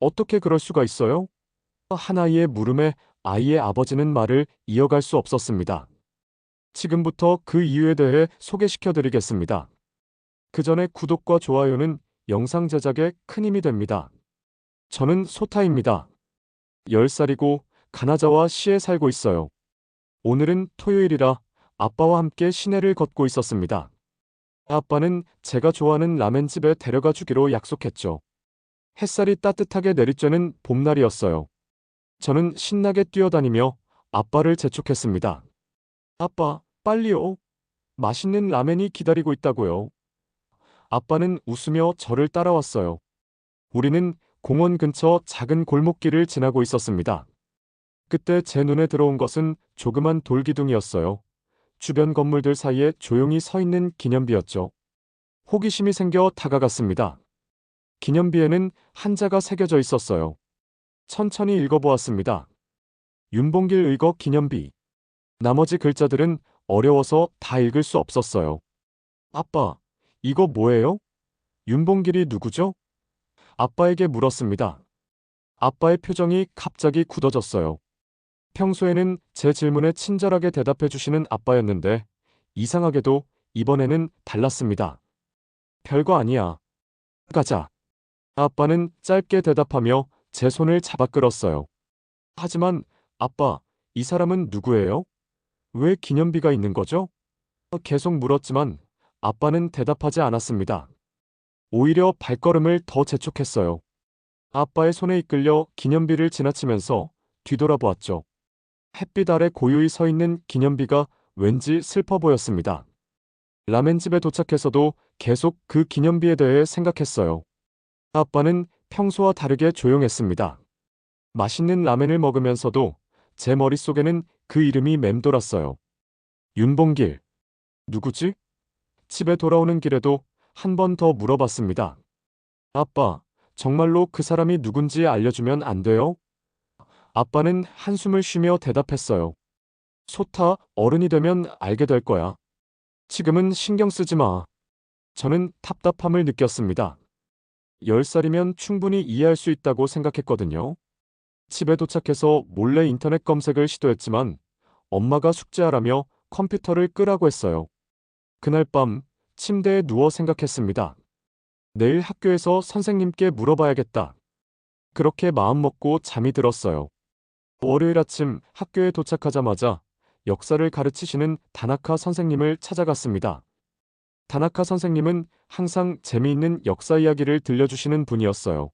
어떻게 그럴 수가 있어요? 한 아이의 물음에 아이의 아버지는 말을 이어갈 수 없었습니다. 지금부터 그 이유에 대해 소개시켜 드리겠습니다. 그 전에 구독과 좋아요는 영상 제작에 큰 힘이 됩니다. 저는 소타입니다. 10살이고 가나자와 시에 살고 있어요. 오늘은 토요일이라 아빠와 함께 시내를 걷고 있었습니다. 아빠는 제가 좋아하는 라멘집에 데려가 주기로 약속했죠. 햇살이 따뜻하게 내리쬐는 봄날이었어요. 저는 신나게 뛰어다니며 아빠를 재촉했습니다. 아빠, 빨리요. 맛있는 라멘이 기다리고 있다고요. 아빠는 웃으며 저를 따라왔어요. 우리는 공원 근처 작은 골목길을 지나고 있었습니다. 그때 제 눈에 들어온 것은 조그만 돌기둥이었어요. 주변 건물들 사이에 조용히 서 있는 기념비였죠. 호기심이 생겨 다가갔습니다. 기념비에는 한자가 새겨져 있었어요. 천천히 읽어보았습니다. 윤봉길 의거 기념비. 나머지 글자들은 어려워서 다 읽을 수 없었어요. 아빠, 이거 뭐예요? 윤봉길이 누구죠? 아빠에게 물었습니다. 아빠의 표정이 갑자기 굳어졌어요. 평소에는 제 질문에 친절하게 대답해 주시는 아빠였는데 이상하게도 이번에는 달랐습니다. 별거 아니야. 가자. 아빠는 짧게 대답하며 제 손을 잡아 끌었어요. 하지만 아빠, 이 사람은 누구예요? 왜 기념비가 있는 거죠? 계속 물었지만 아빠는 대답하지 않았습니다. 오히려 발걸음을 더 재촉했어요. 아빠의 손에 이끌려 기념비를 지나치면서 뒤돌아보았죠. 햇빛 아래 고요히 서 있는 기념비가 왠지 슬퍼 보였습니다. 라멘집에 도착해서도 계속 그 기념비에 대해 생각했어요. 아빠는 평소와 다르게 조용했습니다. 맛있는 라멘을 먹으면서도 제 머릿속에는 그 이름이 맴돌았어요. 윤봉길. 누구지? 집에 돌아오는 길에도 한 번 더 물어봤습니다. 아빠, 정말로 그 사람이 누군지 알려주면 안 돼요? 아빠는 한숨을 쉬며 대답했어요. 소타, 어른이 되면 알게 될 거야. 지금은 신경 쓰지 마. 저는 답답함을 느꼈습니다. 10살이면 충분히 이해할 수 있다고 생각했거든요. 집에 도착해서 몰래 인터넷 검색을 시도했지만 엄마가 숙제하라며 컴퓨터를 끄라고 했어요. 그날 밤 침대에 누워 생각했습니다. 내일 학교에서 선생님께 물어봐야겠다. 그렇게 마음먹고 잠이 들었어요. 월요일 아침 학교에 도착하자마자 역사를 가르치시는 다나카 선생님을 찾아갔습니다. 다나카 선생님은 항상 재미있는 역사 이야기를 들려주시는 분이었어요.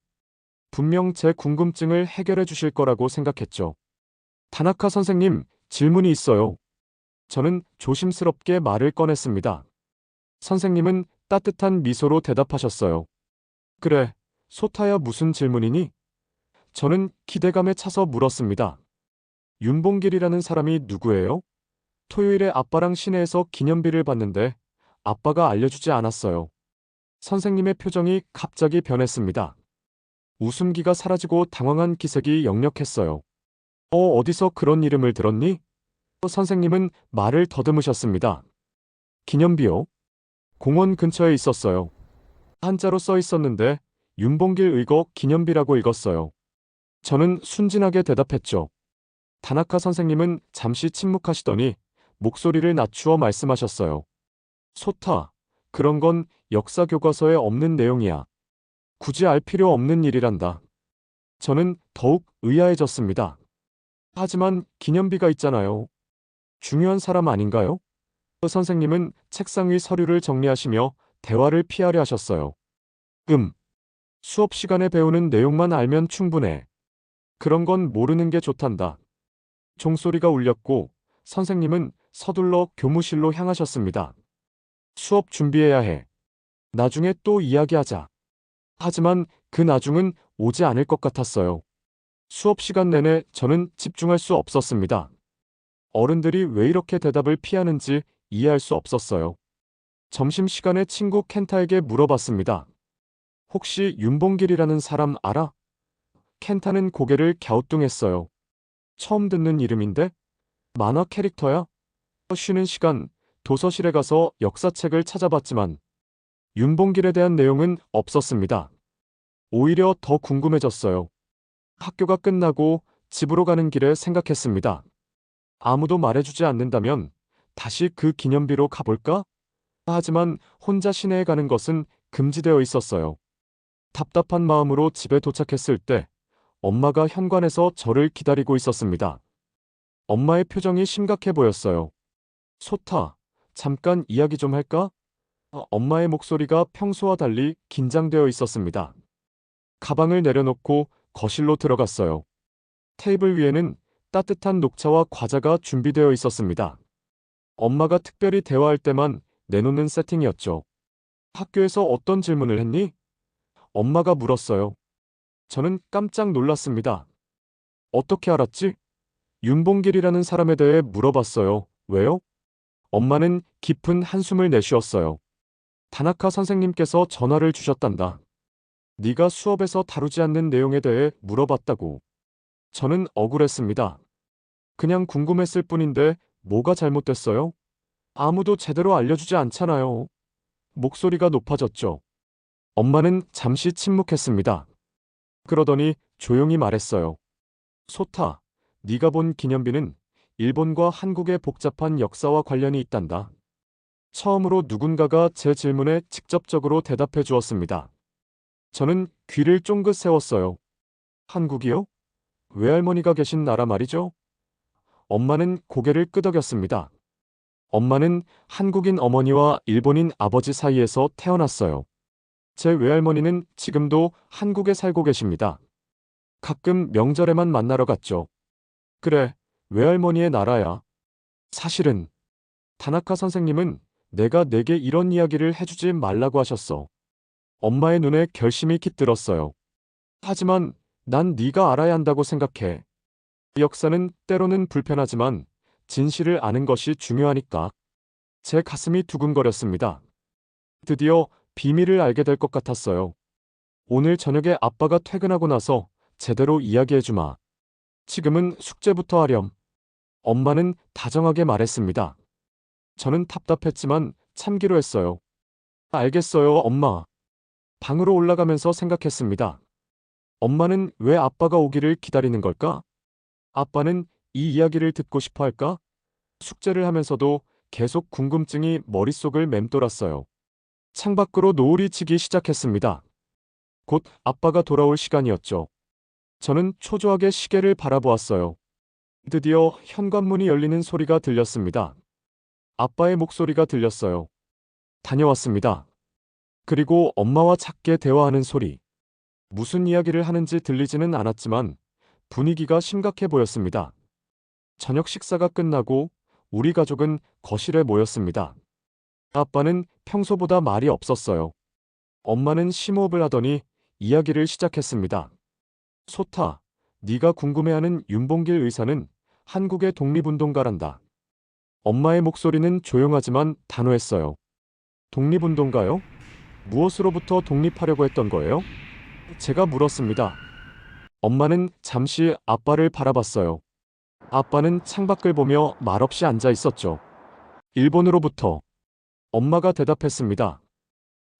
분명 제 궁금증을 해결해 주실 거라고 생각했죠. 다나카 선생님, 질문이 있어요. 저는 조심스럽게 말을 꺼냈습니다. 선생님은 따뜻한 미소로 대답하셨어요. 그래, 소타야 무슨 질문이니? 저는 기대감에 차서 물었습니다. 윤봉길이라는 사람이 누구예요? 토요일에 아빠랑 시내에서 기념비를 봤는데 아빠가 알려주지 않았어요. 선생님의 표정이 갑자기 변했습니다. 웃음기가 사라지고 당황한 기색이 역력했어요. 어, 어디서 그런 이름을 들었니? 선생님은 말을 더듬으셨습니다. 기념비요? 공원 근처에 있었어요. 한자로 써 있었는데 윤봉길 의거 기념비라고 읽었어요. 저는 순진하게 대답했죠. 다나카 선생님은 잠시 침묵하시더니 목소리를 낮추어 말씀하셨어요. 소타, 그런 건 역사 교과서에 없는 내용이야. 굳이 알 필요 없는 일이란다. 저는 더욱 의아해졌습니다. 하지만 기념비가 있잖아요. 중요한 사람 아닌가요? 선생님은 책상 위 서류를 정리하시며 대화를 피하려 하셨어요. 음. 수업 시간에 배우는 내용만 알면 충분해. 그런 건 모르는 게 좋단다. 종소리가 울렸고 선생님은 서둘러 교무실로 향하셨습니다. 수업 준비해야 해. 나중에 또 이야기하자. 하지만 그 나중은 오지 않을 것 같았어요. 수업 시간 내내 저는 집중할 수 없었습니다. 어른들이 왜 이렇게 대답을 피하는지 이해할 수 없었어요. 점심시간에 친구 켄타에게 물어봤습니다. 혹시 윤봉길이라는 사람 알아? 켄타는 고개를 갸우뚱했어요. 처음 듣는 이름인데? 만화 캐릭터야? 쉬는 시간 도서실에 가서 역사책을 찾아봤지만 윤봉길에 대한 내용은 없었습니다. 오히려 더 궁금해졌어요. 학교가 끝나고 집으로 가는 길에 생각했습니다. 아무도 말해주지 않는다면 다시 그 기념비로 가볼까? 하지만 혼자 시내에 가는 것은 금지되어 있었어요. 답답한 마음으로 집에 도착했을 때 엄마가 현관에서 저를 기다리고 있었습니다. 엄마의 표정이 심각해 보였어요. 소타, 잠깐 이야기 좀 할까? 어, 엄마의 목소리가 평소와 달리 긴장되어 있었습니다. 가방을 내려놓고 거실로 들어갔어요. 테이블 위에는 따뜻한 녹차와 과자가 준비되어 있었습니다. 엄마가 특별히 대화할 때만 내놓는 세팅이었죠. 학교에서 어떤 질문을 했니? 엄마가 물었어요. 저는 깜짝 놀랐습니다. 어떻게 알았지? 윤봉길이라는 사람에 대해 물어봤어요. 왜요? 엄마는 깊은 한숨을 내쉬었어요. 다나카 선생님께서 전화를 주셨단다. 네가 수업에서 다루지 않는 내용에 대해 물어봤다고. 저는 억울했습니다. 그냥 궁금했을 뿐인데 뭐가 잘못됐어요? 아무도 제대로 알려주지 않잖아요. 목소리가 높아졌죠. 엄마는 잠시 침묵했습니다. 그러더니 조용히 말했어요. 소타, 네가 본 기념비는 일본과 한국의 복잡한 역사와 관련이 있단다. 처음으로 누군가가 제 질문에 직접적으로 대답해 주었습니다. 저는 귀를 쫑긋 세웠어요. 한국이요? 외할머니가 계신 나라 말이죠? 엄마는 고개를 끄덕였습니다. 엄마는 한국인 어머니와 일본인 아버지 사이에서 태어났어요. 제 외할머니는 지금도 한국에 살고 계십니다. 가끔 명절에만 만나러 갔죠. 그래, 외할머니의 나라야. 사실은 다나카 선생님은 내가 내게 이런 이야기를 해주지 말라고 하셨어. 엄마의 눈에 결심이 깃들었어요. 하지만 난 네가 알아야 한다고 생각해. 역사는 때로는 불편하지만 진실을 아는 것이 중요하니까. 제 가슴이 두근거렸습니다. 드디어 비밀을 알게 될 것 같았어요. 오늘 저녁에 아빠가 퇴근하고 나서 제대로 이야기해주마. 지금은 숙제부터 하렴. 엄마는 다정하게 말했습니다. 저는 답답했지만 참기로 했어요. 알겠어요, 엄마. 방으로 올라가면서 생각했습니다. 엄마는 왜 아빠가 오기를 기다리는 걸까? 아빠는 이 이야기를 듣고 싶어 할까? 숙제를 하면서도 계속 궁금증이 머릿속을 맴돌았어요. 창밖으로 노을이 지기 시작했습니다. 곧 아빠가 돌아올 시간이었죠. 저는 초조하게 시계를 바라보았어요. 드디어 현관문이 열리는 소리가 들렸습니다. 아빠의 목소리가 들렸어요. 다녀왔습니다. 그리고 엄마와 작게 대화하는 소리. 무슨 이야기를 하는지 들리지는 않았지만 분위기가 심각해 보였습니다. 저녁 식사가 끝나고 우리 가족은 거실에 모였습니다. 아빠는 평소보다 말이 없었어요. 엄마는 심호흡을 하더니 이야기를 시작했습니다. 소타, 네가 궁금해하는 윤봉길 의사는 한국의 독립운동가란다. 엄마의 목소리는 조용하지만 단호했어요. 독립운동가요? 무엇으로부터 독립하려고 했던 거예요? 제가 물었습니다. 엄마는 잠시 아빠를 바라봤어요. 아빠는 창밖을 보며 말없이 앉아 있었죠. 일본으로부터. 엄마가 대답했습니다.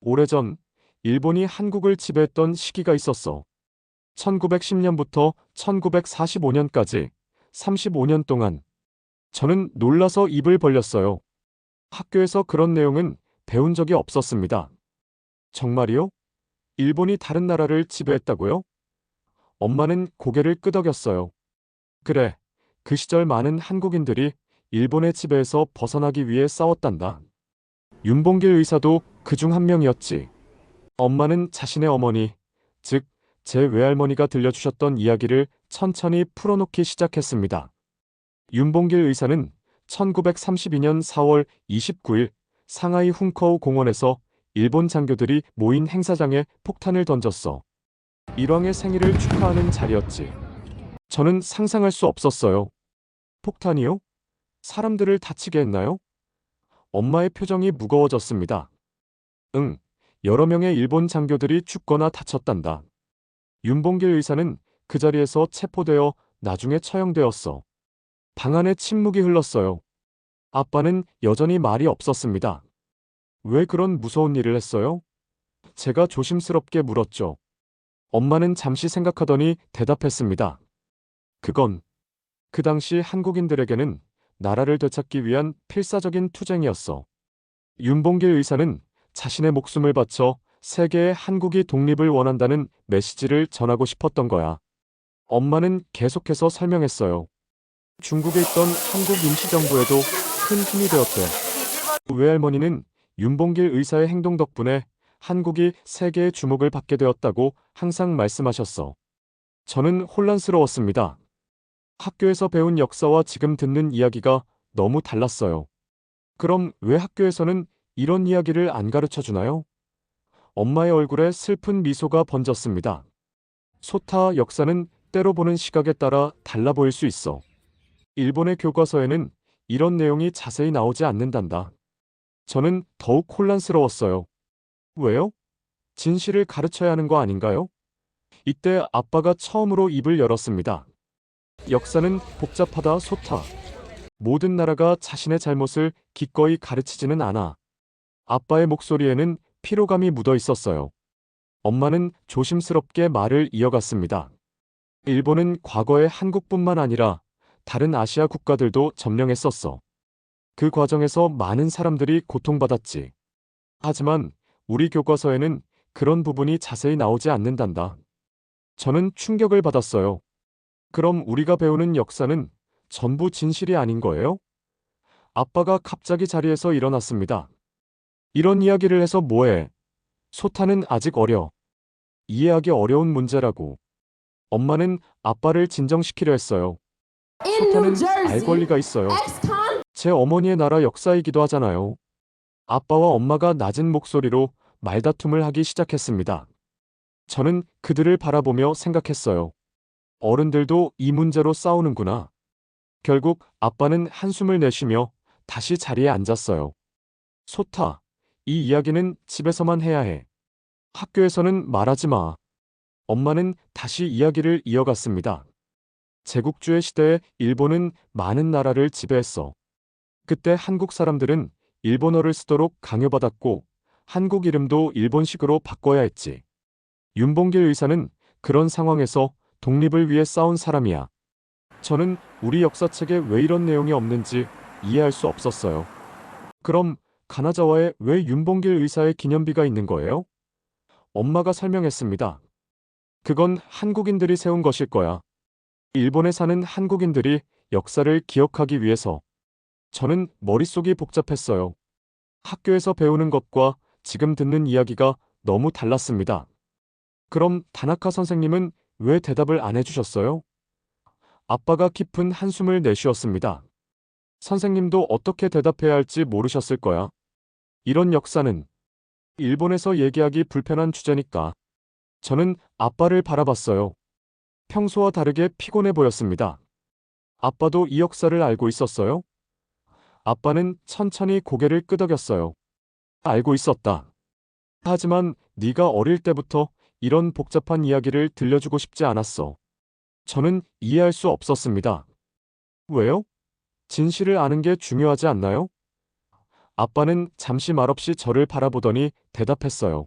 오래전 일본이 한국을 지배했던 시기가 있었어. 1910년부터 1945년까지 35년 동안 저는 놀라서 입을 벌렸어요. 학교에서 그런 내용은 배운 적이 없었습니다. 정말이요? 일본이 다른 나라를 지배했다고요? 엄마는 고개를 끄덕였어요. 그래, 그 시절 많은 한국인들이 일본의 지배에서 벗어나기 위해 싸웠단다. 윤봉길 의사도 그 중 한 명이었지. 엄마는 자신의 어머니, 즉, 제 외할머니가 들려주셨던 이야기를 천천히 풀어놓기 시작했습니다. 윤봉길 의사는 1932년 4월 29일 상하이 훈커우 공원에서 일본 장교들이 모인 행사장에 폭탄을 던졌어. 일왕의 생일을 축하하는 자리였지. 저는 상상할 수 없었어요. 폭탄이요? 사람들을 다치게 했나요? 엄마의 표정이 무거워졌습니다. 응, 여러 명의 일본 장교들이 죽거나 다쳤단다. 윤봉길 의사는 그 자리에서 체포되어 나중에 처형되었어. 방 안에 침묵이 흘렀어요. 아빠는 여전히 말이 없었습니다. 왜 그런 무서운 일을 했어요? 제가 조심스럽게 물었죠. 엄마는 잠시 생각하더니 대답했습니다. 그건 그 당시 한국인들에게는 나라를 되찾기 위한 필사적인 투쟁이었어. 윤봉길 의사는 자신의 목숨을 바쳐 세계의 한국이 독립을 원한다는 메시지를 전하고 싶었던 거야. 엄마는 계속해서 설명했어요. 중국에 있던 한국 임시정부에도 큰 힘이 되었대. 외할머니는 윤봉길 의사의 행동 덕분에 한국이 세계의 주목을 받게 되었다고 항상 말씀하셨어. 저는 혼란스러웠습니다. 학교에서 배운 역사와 지금 듣는 이야기가 너무 달랐어요. 그럼 왜 학교에서는 이런 이야기를 안 가르쳐 주나요? 엄마의 얼굴에 슬픈 미소가 번졌습니다. 소타 역사는 때로 보는 시각에 따라 달라 보일 수 있어. 일본의 교과서에는 이런 내용이 자세히 나오지 않는단다. 저는 더욱 혼란스러웠어요. 왜요? 진실을 가르쳐야 하는 거 아닌가요? 이때 아빠가 처음으로 입을 열었습니다. 역사는 복잡하다 소타. 모든 나라가 자신의 잘못을 기꺼이 가르치지는 않아. 아빠의 목소리에는 피로감이 묻어 있었어요. 엄마는 조심스럽게 말을 이어갔습니다. 일본은 과거에 한국뿐만 아니라 다른 아시아 국가들도 점령했었어. 그 과정에서 많은 사람들이 고통받았지. 하지만 우리 교과서에는 그런 부분이 자세히 나오지 않는단다. 저는 충격을 받았어요. 그럼 우리가 배우는 역사는 전부 진실이 아닌 거예요? 아빠가 갑자기 자리에서 일어났습니다. 이런 이야기를 해서 뭐해? 소타는 아직 어려. 이해하기 어려운 문제라고. 엄마는 아빠를 진정시키려 했어요. 소타는 알 권리가 있어요. 제 어머니의 나라 역사이기도 하잖아요. 아빠와 엄마가 낮은 목소리로 말다툼을 하기 시작했습니다. 저는 그들을 바라보며 생각했어요. 어른들도 이 문제로 싸우는구나. 결국 아빠는 한숨을 내쉬며 다시 자리에 앉았어요. 소타, 이 이야기는 집에서만 해야 해. 학교에서는 말하지 마. 엄마는 다시 이야기를 이어갔습니다. 제국주의 시대에 일본은 많은 나라를 지배했어. 그때 한국 사람들은 일본어를 쓰도록 강요받았고 한국 이름도 일본식으로 바꿔야 했지. 윤봉길 의사는 그런 상황에서 독립을 위해 싸운 사람이야. 저는 우리 역사책에 왜 이런 내용이 없는지 이해할 수 없었어요. 그럼 가나자와에 왜 윤봉길 의사의 기념비가 있는 거예요? 엄마가 설명했습니다. 그건 한국인들이 세운 것일 거야. 일본에 사는 한국인들이 역사를 기억하기 위해서. 저는 머릿속이 복잡했어요. 학교에서 배우는 것과 지금 듣는 이야기가 너무 달랐습니다. 그럼 다나카 선생님은 왜 대답을 안 해주셨어요? 아빠가 깊은 한숨을 내쉬었습니다. 선생님도 어떻게 대답해야 할지 모르셨을 거야. 이런 역사는 일본에서 얘기하기 불편한 주제니까. 저는 아빠를 바라봤어요. 평소와 다르게 피곤해 보였습니다. 아빠도 이 역사를 알고 있었어요? 아빠는 천천히 고개를 끄덕였어요. 알고 있었다. 하지만 네가 어릴 때부터 이런 복잡한 이야기를 들려주고 싶지 않았어. 저는 이해할 수 없었습니다. 왜요? 진실을 아는 게 중요하지 않나요? 아빠는 잠시 말없이 저를 바라보더니 대답했어요.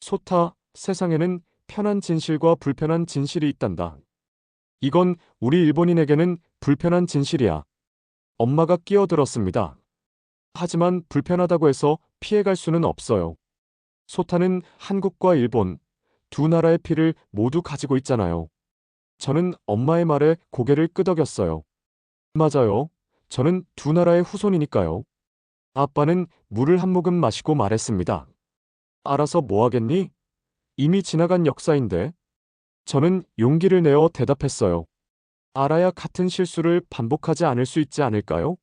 소타, 세상에는 편한 진실과 불편한 진실이 있단다. 이건 우리 일본인에게는 불편한 진실이야. 엄마가 끼어들었습니다. 하지만 불편하다고 해서 피해갈 수는 없어요. 소타는 한국과 일본 두 나라의 피를 모두 가지고 있잖아요. 저는 엄마의 말에 고개를 끄덕였어요. 맞아요. 저는 두 나라의 후손이니까요. 아빠는 물을 한 모금 마시고 말했습니다. 알아서 뭐 하겠니? 이미 지나간 역사인데. 저는 용기를 내어 대답했어요. 알아야 같은 실수를 반복하지 않을 수 있지 않을까요?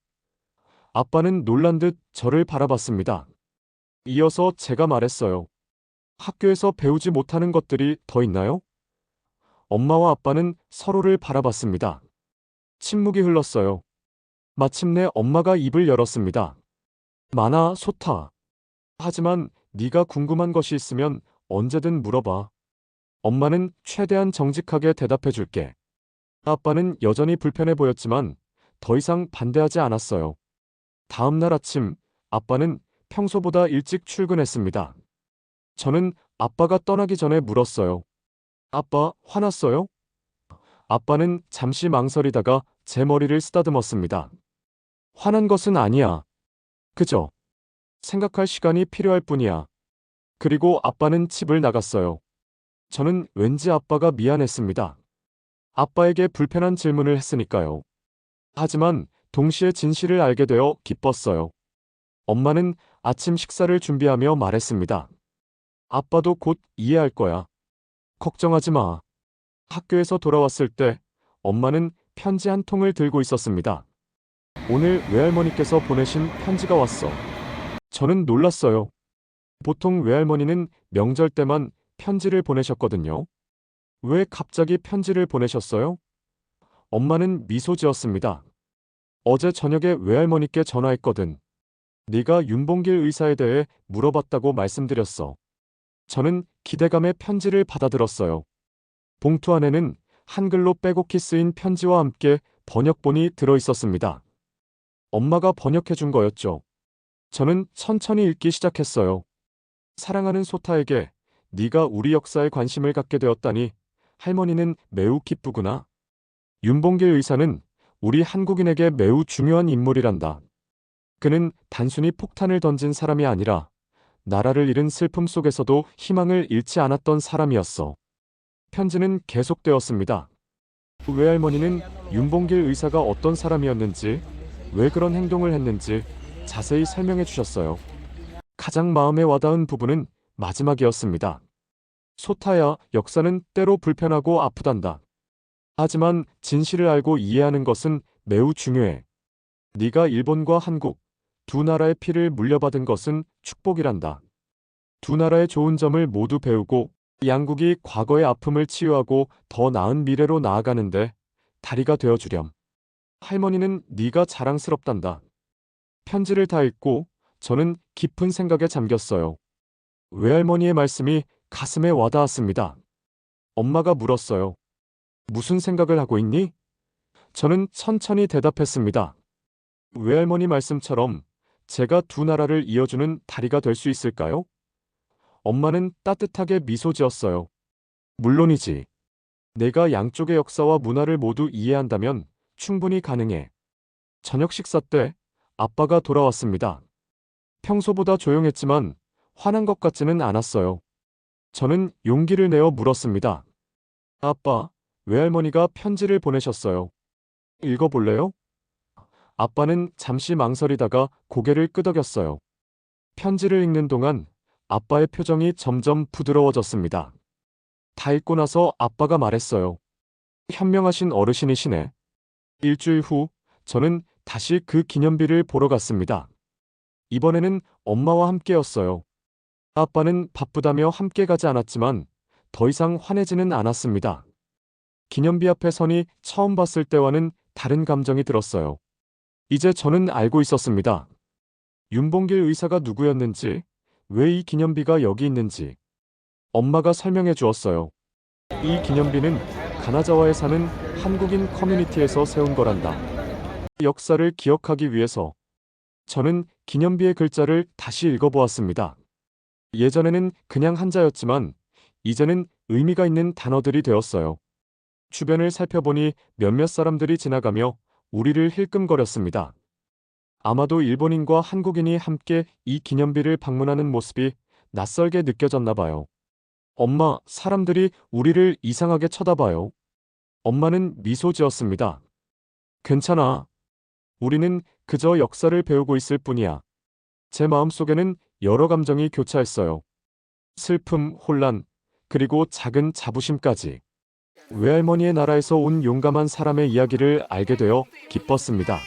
아빠는 놀란 듯 저를 바라봤습니다. 이어서 제가 말했어요. 학교에서 배우지 못하는 것들이 더 있나요? 엄마와 아빠는 서로를 바라봤습니다. 침묵이 흘렀어요. 마침내 엄마가 입을 열었습니다. 만화 소타. 하지만 네가 궁금한 것이 있으면 언제든 물어봐. 엄마는 최대한 정직하게 대답해 줄게. 아빠는 여전히 불편해 보였지만 더 이상 반대하지 않았어요. 다음 날 아침 아빠는 평소보다 일찍 출근했습니다. 저는 아빠가 떠나기 전에 물었어요. 아빠, 화났어요? 아빠는 잠시 망설이다가 제 머리를 쓰다듬었습니다. 화난 것은 아니야. 그저 생각할 시간이 필요할 뿐이야. 그리고 아빠는 집을 나갔어요. 저는 왠지 아빠가 미안했습니다. 아빠에게 불편한 질문을 했으니까요. 하지만 동시에 진실을 알게 되어 기뻤어요. 엄마는 아침 식사를 준비하며 말했습니다. 아빠도 곧 이해할 거야. 걱정하지 마. 학교에서 돌아왔을 때 엄마는 편지 한 통을 들고 있었습니다. 오늘 외할머니께서 보내신 편지가 왔어. 저는 놀랐어요. 보통 외할머니는 명절 때만 편지를 보내셨거든요. 왜 갑자기 편지를 보내셨어요? 엄마는 미소 지었습니다. 어제 저녁에 외할머니께 전화했거든. 네가 윤봉길 의사에 대해 물어봤다고 말씀드렸어. 저는 기대감에 편지를 받아들었어요. 봉투 안에는 한글로 빼곡히 쓰인 편지와 함께 번역본이 들어 있었습니다. 엄마가 번역해 준 거였죠. 저는 천천히 읽기 시작했어요. 사랑하는 소타에게 네가 우리 역사에 관심을 갖게 되었다니 할머니는 매우 기쁘구나. 윤봉길 의사는 우리 한국인에게 매우 중요한 인물이란다. 그는 단순히 폭탄을 던진 사람이 아니라 나라를 잃은 슬픔 속에서도 희망을 잃지 않았던 사람이었어. 편지는 계속되었습니다. 외할머니는 윤봉길 의사가 어떤 사람이었는지, 왜 그런 행동을 했는지 자세히 설명해 주셨어요. 가장 마음에 와닿은 부분은 마지막이었습니다. 소타야, 역사는 때로 불편하고 아프단다. 하지만 진실을 알고 이해하는 것은 매우 중요해. 네가 일본과 한국 두 나라의 피를 물려받은 것은 축복이란다. 두 나라의 좋은 점을 모두 배우고 양국이 과거의 아픔을 치유하고 더 나은 미래로 나아가는데 다리가 되어 주렴. 할머니는 네가 자랑스럽단다. 편지를 다 읽고 저는 깊은 생각에 잠겼어요. 외할머니의 말씀이 가슴에 와닿았습니다. 엄마가 물었어요. 무슨 생각을 하고 있니? 저는 천천히 대답했습니다. 외할머니 말씀처럼 제가 두 나라를 이어주는 다리가 될 수 있을까요? 엄마는 따뜻하게 미소 지었어요. 물론이지. 내가 양쪽의 역사와 문화를 모두 이해한다면 충분히 가능해. 저녁 식사 때 아빠가 돌아왔습니다. 평소보다 조용했지만 화난 것 같지는 않았어요. 저는 용기를 내어 물었습니다. 아빠, 외할머니가 편지를 보내셨어요. 읽어볼래요? 아빠는 잠시 망설이다가 고개를 끄덕였어요. 편지를 읽는 동안 아빠의 표정이 점점 부드러워졌습니다. 다 읽고 나서 아빠가 말했어요. 현명하신 어르신이시네. 일주일 후 저는 다시 그 기념비를 보러 갔습니다. 이번에는 엄마와 함께였어요. 아빠는 바쁘다며 함께 가지 않았지만 더 이상 화내지는 않았습니다. 기념비 앞에 서니 처음 봤을 때와는 다른 감정이 들었어요. 이제 저는 알고 있었습니다. 윤봉길 의사가 누구였는지, 왜 이 기념비가 여기 있는지. 엄마가 설명해 주었어요. 이 기념비는 가나자와에 사는 한국인 커뮤니티에서 세운 거란다. 역사를 기억하기 위해서 저는 기념비의 글자를 다시 읽어보았습니다. 예전에는 그냥 한자였지만 이제는 의미가 있는 단어들이 되었어요. 주변을 살펴보니 몇몇 사람들이 지나가며 우리를 힐끔거렸습니다. 아마도 일본인과 한국인이 함께 이 기념비를 방문하는 모습이 낯설게 느껴졌나 봐요. 엄마, 사람들이 우리를 이상하게 쳐다봐요. 엄마는 미소 지었습니다. 괜찮아. 우리는 그저 역사를 배우고 있을 뿐이야. 제 마음속에는 여러 감정이 교차했어요. 슬픔, 혼란, 그리고 작은 자부심까지. 외할머니의 나라에서 온 용감한 사람의 이야기를 알게 되어 기뻤습니다.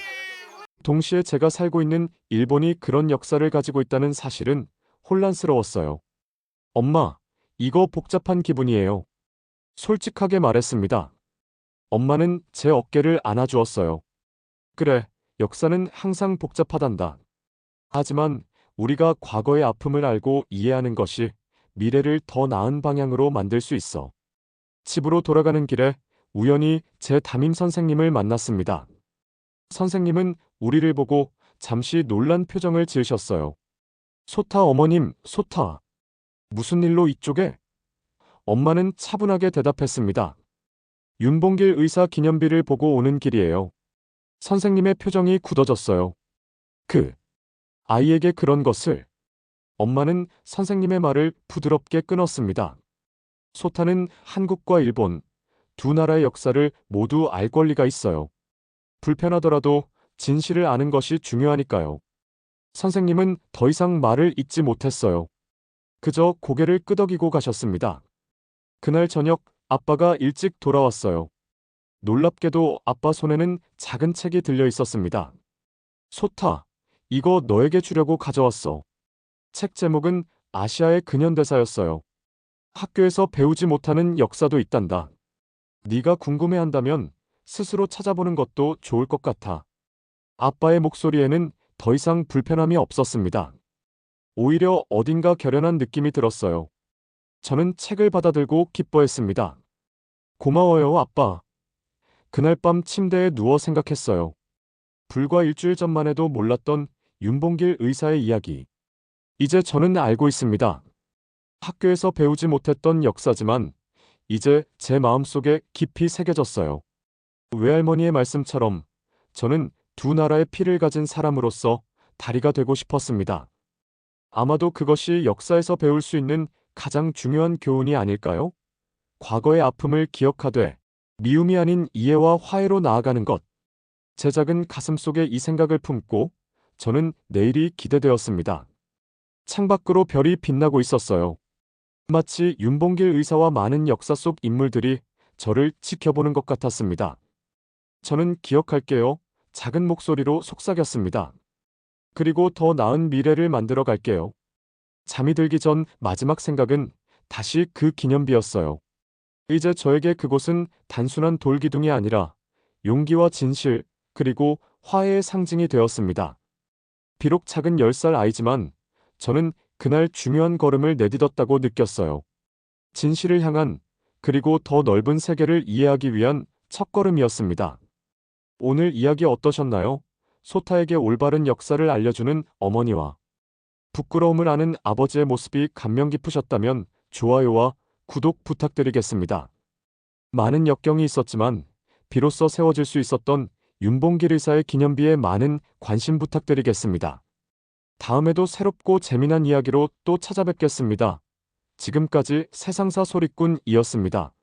동시에 제가 살고 있는 일본이 그런 역사를 가지고 있다는 사실은 혼란스러웠어요. 엄마, 이거 복잡한 기분이에요. 솔직하게 말했습니다. 엄마는 제 어깨를 안아주었어요. 그래, 역사는 항상 복잡하단다. 하지만 우리가 과거의 아픔을 알고 이해하는 것이 미래를 더 나은 방향으로 만들 수 있어. 집으로 돌아가는 길에 우연히 제 담임 선생님을 만났습니다. 선생님은 우리를 보고 잠시 놀란 표정을 지으셨어요. 소타 어머님, 소타. 무슨 일로 이쪽에? 엄마는 차분하게 대답했습니다. 윤봉길 의사 기념비를 보고 오는 길이에요. 선생님의 표정이 굳어졌어요. 그 아이에게 그런 것을 엄마는 선생님의 말을 부드럽게 끊었습니다. 소타는 한국과 일본 두 나라의 역사를 모두 알 권리가 있어요. 불편하더라도 진실을 아는 것이 중요하니까요. 선생님은 더 이상 말을 잇지 못했어요. 그저 고개를 끄덕이고 가셨습니다. 그날 저녁 아빠가 일찍 돌아왔어요. 놀랍게도 아빠 손에는 작은 책이 들려 있었습니다. 소타, 이거 너에게 주려고 가져왔어. 책 제목은 아시아의 근현대사였어요. 학교에서 배우지 못하는 역사도 있단다. 네가 궁금해한다면 스스로 찾아보는 것도 좋을 것 같아. 아빠의 목소리에는 더 이상 불편함이 없었습니다. 오히려 어딘가 결연한 느낌이 들었어요. 저는 책을 받아들고 기뻐했습니다. 고마워요, 아빠. 그날 밤 침대에 누워 생각했어요. 불과 일주일 전만 해도 몰랐던 윤봉길 의사의 이야기. 이제 저는 알고 있습니다. 학교에서 배우지 못했던 역사지만 이제 제 마음속에 깊이 새겨졌어요. 외할머니의 말씀처럼 저는 두 나라의 피를 가진 사람으로서 다리가 되고 싶었습니다. 아마도 그것이 역사에서 배울 수 있는 가장 중요한 교훈이 아닐까요? 과거의 아픔을 기억하되 미움이 아닌 이해와 화해로 나아가는 것. 제 작은 가슴 속에 이 생각을 품고 저는 내일이 기대되었습니다. 창밖으로 별이 빛나고 있었어요. 마치 윤봉길 의사와 많은 역사 속 인물들이 저를 지켜보는 것 같았습니다. 저는 기억할게요. 작은 목소리로 속삭였습니다. 그리고 더 나은 미래를 만들어 갈게요. 잠이 들기 전 마지막 생각은 다시 그 기념비였어요. 이제 저에게 그곳은 단순한 돌기둥이 아니라 용기와 진실, 그리고 화해의 상징이 되었습니다. 비록 작은 10살 아이지만 저는 그날 중요한 걸음을 내딛었다고 느꼈어요. 진실을 향한 그리고 더 넓은 세계를 이해하기 위한 첫걸음이었습니다. 오늘 이야기 어떠셨나요? 소타에게 올바른 역사를 알려주는 어머니와 부끄러움을 아는 아버지의 모습이 감명 깊으셨다면 좋아요와 구독 부탁드리겠습니다. 많은 역경이 있었지만 비로소 세워질 수 있었던 윤봉길 의사의 기념비에 많은 관심 부탁드리겠습니다. 다음에도 새롭고 재미난 이야기로 또 찾아뵙겠습니다. 지금까지 세상사 소리꾼이었습니다.